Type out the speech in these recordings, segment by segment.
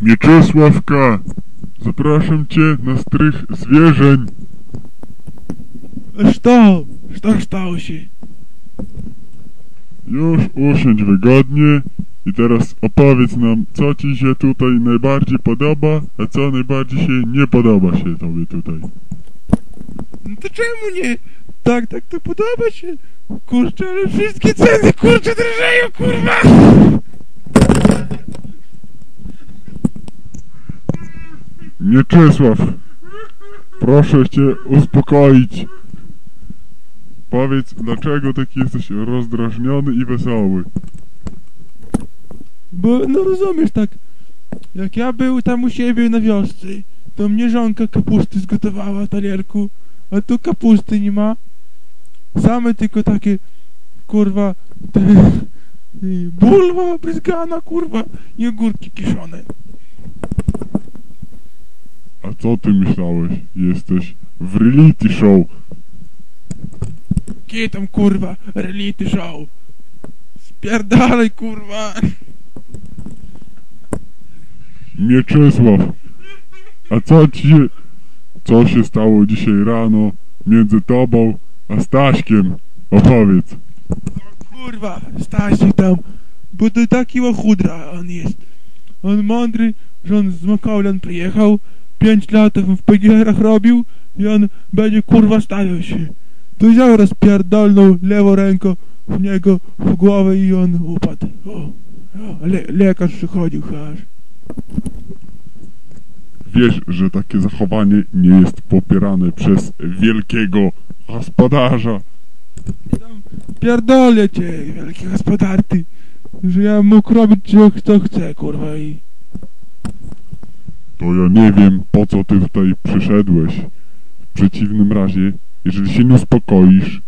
Mieczysławka, zapraszam cię na strych zwierzeń. Что? Что stało się? Już usiądź wygodnie i teraz opowiedz nam, co ci się tutaj najbardziej podoba, a co najbardziej się nie podoba się tobie tutaj. No to czemu nie? Tak, tak to podoba się. Kurczę, ale wszystkie ceny, kurczę, drożeją, kurwa! Mieczysław, proszę cię uspokoić. Powiedz, dlaczego taki jesteś rozdrażniony i wesoły. Bo, no rozumiesz, tak, jak ja był tam u siebie na wiosce, to mnie żonka kapusty zgotowała w a tu kapusty nie ma. Same tylko takie, kurwa, te, bulwa bryzgana, kurwa, i ogórki kiszone. Co ty myślałeś? Jesteś w reality show. Kie tam, kurwa, reality show. Spierdalaj, kurwa. Mieczysław, a co ci co się stało dzisiaj rano między tobą a Staśkiem? Opowiedz. Kurwa, Stasiek tam, bo to taki łachudra on jest. On mądry, że on z Makaulan przyjechał, pięć lat w PGR-ach robił i on będzie kurwa stawiał się. To wziął rozpierdolną lewą ręką w niego w głowę i on upadł. O, o, le, lekarz przychodził aż. Wiesz, że takie zachowanie nie jest popierane przez wielkiego gospodarza. Pierdolę cię, wielki gospodarty, że ja mógł robić co chcę, kurwa i... To ja nie wiem, po co ty tutaj przyszedłeś. W przeciwnym razie, jeżeli się nie uspokoisz,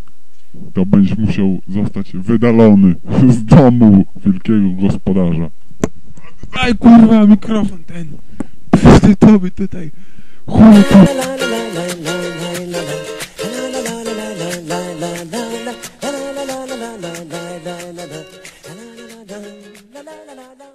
to będziesz musiał zostać wydalony z domu wielkiego gospodarza. Daj kurwa mikrofon ten. Wszyscy to tutaj. La la la la